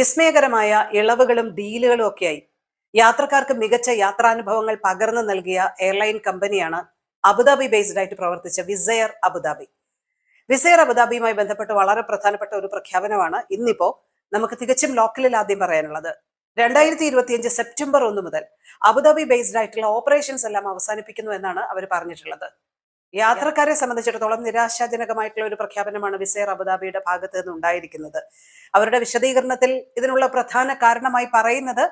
വിസ്മയകരമായ ഇളവുകളും ഡീലുകളും ഒക്കെയായി. യാത്രക്കാർക്ക് മികച്ച യാത്രാനുഭവങ്ങൾ പകർന്നു നൽകിയ എയർലൈൻ കമ്പനിയാണ് അബുദാബി ബേസ്ഡ് ആയിട്ട് പ്രവർത്തിച്ച വിസയർ അബുദാബി. വിസയർ അബുദാബിയുമായി ബന്ധപ്പെട്ട് വളരെ പ്രധാനപ്പെട്ട ഒരു പ്രഖ്യാപനമാണ് ഇന്നിപ്പോ നമുക്ക് തികച്ചും ലോക്കലിൽ ആദ്യം പറയാനുള്ളത്. രണ്ടായിരത്തി ഇരുപത്തിയഞ്ച് സെപ്റ്റംബർ ഒന്ന് മുതൽ അബുദാബി ബേസ്ഡ് ആയിട്ടുള്ള ഓപ്പറേഷൻസ് എല്ലാം അവസാനിപ്പിക്കുന്നു എന്നാണ് അവർ പറഞ്ഞിട്ടുള്ളത്. യാത്രക്കാരെ സംബന്ധിച്ചിടത്തോളം നിരാശാജനകമായിട്ടുള്ള ഒരു പ്രഖ്യാപനമാണ് വിസയർ അബുദാബിയുടെ ഭാഗത്ത് നിന്ന് ഉണ്ടായിരിക്കുന്നത്. അവരുടെ വിശദീകരണത്തിൽ ഇതിനുള്ള പ്രധാന കാരണമായി പറയുന്നത്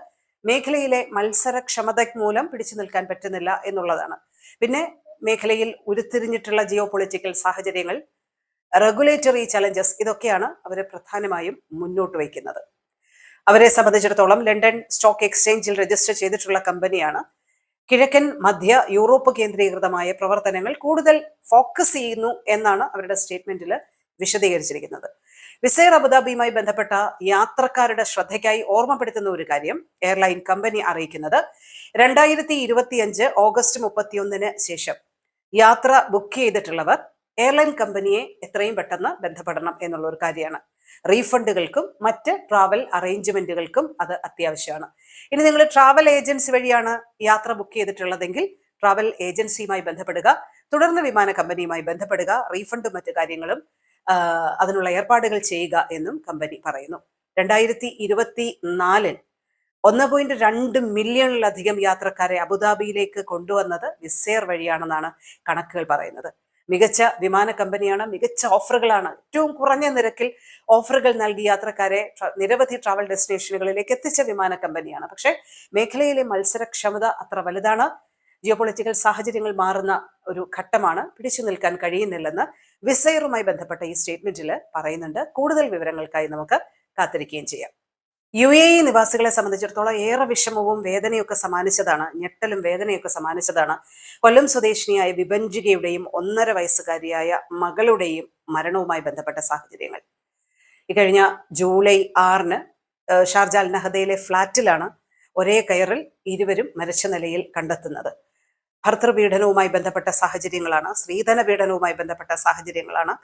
മേഖലയിലെ മത്സരക്ഷമത മൂലം പിടിച്ചു നിൽക്കാൻ പറ്റുന്നില്ല എന്നുള്ളതാണ്. പിന്നെ മേഖലയിൽ ഉരുത്തിരിഞ്ഞിട്ടുള്ള ജിയോ പൊളിറ്റിക്കൽ സാഹചര്യങ്ങൾ റെഗുലേറ്ററി ചലഞ്ചസ് ഇതൊക്കെയാണ് അവരെ പ്രധാനമായും മുന്നോട്ട് വയ്ക്കുന്നത്. അവരെ സംബന്ധിച്ചിടത്തോളം ലണ്ടൻ സ്റ്റോക്ക് എക്സ്ചേഞ്ചിൽ രജിസ്റ്റർ ചെയ്തിട്ടുള്ള കമ്പനിയാണ് കിഴക്കൻ മധ്യ യൂറോപ്പ് കേന്ദ്രീകൃതമായ പ്രവർത്തനങ്ങൾ കൂടുതൽ ഫോക്കസ് ചെയ്യുന്നു എന്നാണ് അവരുടെ സ്റ്റേറ്റ്മെന്റിൽ വിശദീകരിച്ചിരിക്കുന്നത്. വിസൈർ അബുദാബിയുമായി ബന്ധപ്പെട്ട യാത്രക്കാരുടെ ശ്രദ്ധയ്ക്കായി ഓർമ്മപ്പെടുത്തുന്ന ഒരു കാര്യം എയർലൈൻ കമ്പനി അറിയിക്കുന്നത്. രണ്ടായിരത്തി ഇരുപത്തിയഞ്ച് ഓഗസ്റ്റ് മുപ്പത്തിയൊന്നിന് ശേഷം യാത്ര ബുക്ക് ചെയ്തിട്ടുള്ളവർ എയർലൈൻ കമ്പനിയെ എത്രയും പെട്ടെന്ന് ബന്ധപ്പെടണം എന്നുള്ള ഒരു കാര്യമാണ്. റീഫണ്ടുകൾക്കും മറ്റ് ട്രാവൽ അറേഞ്ച്മെന്റുകൾക്കും അത് അത്യാവശ്യമാണ്. ഇനി നിങ്ങൾ ട്രാവൽ ഏജൻസി വഴിയാണ് യാത്ര ബുക്ക് ചെയ്തിട്ടുള്ളതെങ്കിൽ ട്രാവൽ ഏജൻസിയുമായി ബന്ധപ്പെടുക തുടർന്ന് വിമാന കമ്പനിയുമായി ബന്ധപ്പെടുക റീഫണ്ടും മറ്റു കാര്യങ്ങളും അതിനുള്ള ഏർപ്പാടുകൾ ചെയ്യുക എന്നും കമ്പനി പറയുന്നു. രണ്ടായിരത്തി ഇരുപത്തി നാലിൽ ഒന്ന് പോയിന്റ് രണ്ട് മില്യണിലധികം യാത്രക്കാരെ അബുദാബിയിലേക്ക് കൊണ്ടുവന്നത് വിസേർ വഴിയാണെന്നാണ് കണക്കുകൾ പറയുന്നത്. മികച്ച വിമാന കമ്പനിയാണ് മികച്ച ഓഫറുകളാണ്. ഏറ്റവും കുറഞ്ഞ നിരക്കിൽ ഓഫറുകൾ നൽകി യാത്രക്കാരെ നിരവധി ട്രാവൽ ഡെസ്റ്റിനേഷനുകളിലേക്ക് എത്തിച്ച വിമാന കമ്പനിയാണ്. പക്ഷേ മേഖലയിലെ മത്സരക്ഷമത അത്ര വലുതാണ്. ജിയോപൊളിറ്റിക്കൽ സാഹചര്യങ്ങൾ മാറുന്ന ഒരു ഘട്ടമാണ്. പിടിച്ചു നിൽക്കാൻ കഴിയുന്നില്ലെന്ന് വിസയറുമായി ബന്ധപ്പെട്ട ഈ സ്റ്റേറ്റ്മെന്റിൽ പറയുന്നുണ്ട്. കൂടുതൽ വിവരങ്ങൾക്കായി നമുക്ക് കാത്തിരിക്കുകയും ചെയ്യാം. യു എ ഇ നിവാസികളെ സംബന്ധിച്ചിടത്തോളം ഏറെ വിഷമവും വേദനയൊക്കെ സമ്മാനിച്ചതാണ് ഞെട്ടലും വേദനയൊക്കെ സമ്മാനിച്ചതാണ്. കൊല്ലം സ്വദേശിനിയായ വിഭഞ്ചികയുടെയും ഒന്നര വയസ്സുകാരിയായ മകളുടെയും മരണവുമായി ബന്ധപ്പെട്ട സാഹചര്യങ്ങൾ. ഇക്കഴിഞ്ഞ ജൂലൈ ആറിന് ഷാർജ അൽ നഹദയിലെ ഫ്ളാറ്റിലാണ് ഒരേ കയറിൽ ഇരുവരും മരിച്ച നിലയിൽ കണ്ടെത്തുന്നത്. ഭർത്തൃപീഡനവുമായി ബന്ധപ്പെട്ട സാഹചര്യങ്ങളാണ് സ്ത്രീധന പീഡനവുമായി ബന്ധപ്പെട്ട സാഹചര്യങ്ങളാണ്.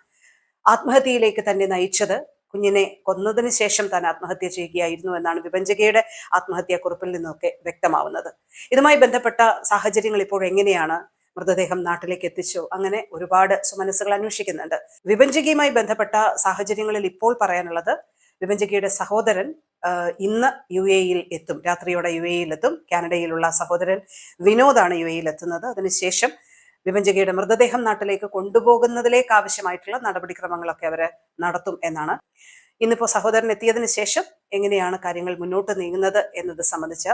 ആത്മഹത്യയിലേക്ക് തന്നെ നയിച്ചത് കുഞ്ഞിനെ കൊന്നതിന് ശേഷം താൻ ആത്മഹത്യ ചെയ്യുകയായിരുന്നു എന്നാണ് വിഭജകയുടെ ആത്മഹത്യാക്കുറിപ്പിൽ നിന്നൊക്കെ വ്യക്തമാവുന്നത്. ഇതുമായി ബന്ധപ്പെട്ട സാഹചര്യങ്ങൾ ഇപ്പോൾ എങ്ങനെയാണ്? മൃതദേഹം നാട്ടിലേക്ക് എത്തിച്ചു? അങ്ങനെ ഒരുപാട് സുമനസ്സുകൾ അന്വേഷിക്കുന്നുണ്ട്. വിഭഞ്ചകയുമായി ബന്ധപ്പെട്ട സാഹചര്യങ്ങളിൽ ഇപ്പോൾ പറയാനുള്ളത് വിഭഞ്ചകയുടെ സഹോദരൻ ഇന്ന് യു എയിൽ എത്തും. രാത്രിയോടെ യു എയിൽ എത്തും. കാനഡയിലുള്ള സഹോദരൻ വിനോദാണ് യു എയിൽ എത്തുന്നത്. അതിനുശേഷം വിഭജകയുടെ മൃതദേഹം നാട്ടിലേക്ക് കൊണ്ടുപോകുന്നതിലേക്ക് ആവശ്യമായിട്ടുള്ള നടപടിക്രമങ്ങളൊക്കെ അവർ നടത്തും എന്നാണ്. ഇന്നിപ്പോൾ സഹോദരൻ എത്തിയതിനു ശേഷം എങ്ങനെയാണ് കാര്യങ്ങൾ മുന്നോട്ട് നീങ്ങുന്നത് എന്നത് സംബന്ധിച്ച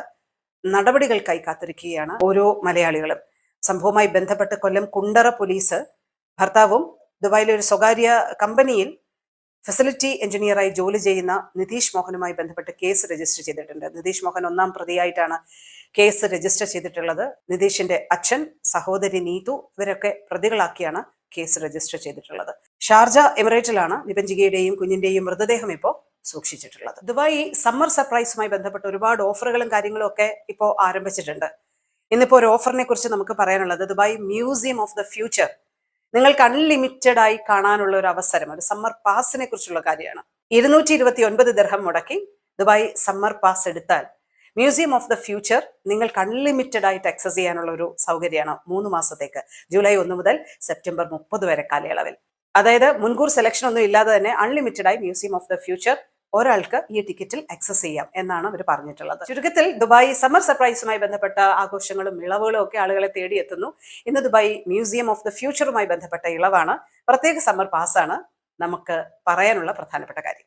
നടപടികൾക്കായി കാത്തിരിക്കുകയാണ് ഓരോ മലയാളികളും. സംഭവവുമായി ബന്ധപ്പെട്ട് കൊല്ലം കുണ്ടറ പോലീസ് ഭർത്താവും ദുബായിലെ ഒരു സ്വകാര്യ കമ്പനിയിൽ ഫെസിലിറ്റി എഞ്ചിനീയറായി ജോലി ചെയ്യുന്ന നിതീഷ് മോഹനുമായി ബന്ധപ്പെട്ട് കേസ് രജിസ്റ്റർ ചെയ്തിട്ടുണ്ട്. നിതീഷ് മോഹൻ ഒന്നാം പ്രതിയായിട്ടാണ് കേസ് രജിസ്റ്റർ ചെയ്തിട്ടുള്ളത്. നിതീഷിന്റെ അച്ഛൻ സഹോദരി നീതു ഇവരൊക്കെ പ്രതികളാക്കിയാണ് കേസ് രജിസ്റ്റർ ചെയ്തിട്ടുള്ളത്. ഷാർജ എമിറേറ്റിലാണ് നിപഞ്ജികയുടെയും കുഞ്ഞിന്റെയും മൃതദേഹം ഇപ്പോൾ സൂക്ഷിച്ചിട്ടുള്ളത്. ദുബായി സമ്മർ സർപ്രൈസുമായി ബന്ധപ്പെട്ട് ഒരുപാട് ഓഫറുകളും കാര്യങ്ങളും ഒക്കെ ഇപ്പോൾ ആരംഭിച്ചിട്ടുണ്ട്. ഇന്നിപ്പോൾ ഒരു ഓഫറിനെ കുറിച്ച് നമുക്ക് പറയാനുള്ളത് Dubai museum of the future നിങ്ങൾക്ക് അൺലിമിറ്റഡ് ആയി കാണാനുള്ള ഒരു അവസരം ഒരു സമ്മർ പാസിനെ കുറിച്ചുള്ള കാര്യമാണ്. ഇരുന്നൂറ്റി ഇരുപത്തി ഒൻപത് ദർഹം മുടക്കി ദുബായ് സമ്മർ പാസ് എടുത്താൽ മ്യൂസിയം ഓഫ് ദ ഫ്യൂച്ചർ നിങ്ങൾക്ക് അൺലിമിറ്റഡ് ആയിട്ട് ആക്സസ് ചെയ്യാനുള്ള ഒരു സൗകര്യമാണ് മൂന്ന് മാസത്തേക്ക് ജൂലൈ ഒന്ന് മുതൽ സെപ്റ്റംബർ മുപ്പത് വരെ കാലയളവിൽ. അതായത് മുൻകൂർ സെലക്ഷൻ ഒന്നും ഇല്ലാതെ തന്നെ അൺലിമിറ്റഡ് ആയി മ്യൂസിയം ഓഫ് ദ ഫ്യൂച്ചർ ഒരാൾക്ക് ഈ ടിക്കറ്റിൽ ആക്സസ് ചെയ്യാം എന്നാണ് അവർ പറഞ്ഞിട്ടുള്ളത്. ചുരുക്കത്തിൽ ദുബായ് സമ്മർ സർപ്രൈസുമായി ബന്ധപ്പെട്ട ആഘോഷങ്ങളും ഇളവുകളും ഒക്കെ ആളുകളെ തേടിയെത്തുന്നു ഇന്ന് ദുബായ് മ്യൂസിയം ഓഫ് ദ ഫ്യൂച്ചറുമായി ബന്ധപ്പെട്ട ഇളവാണ്. പ്രത്യേക സമ്മർ പാസ്സാണ് നമുക്ക് പറയാനുള്ള പ്രധാനപ്പെട്ട കാര്യം.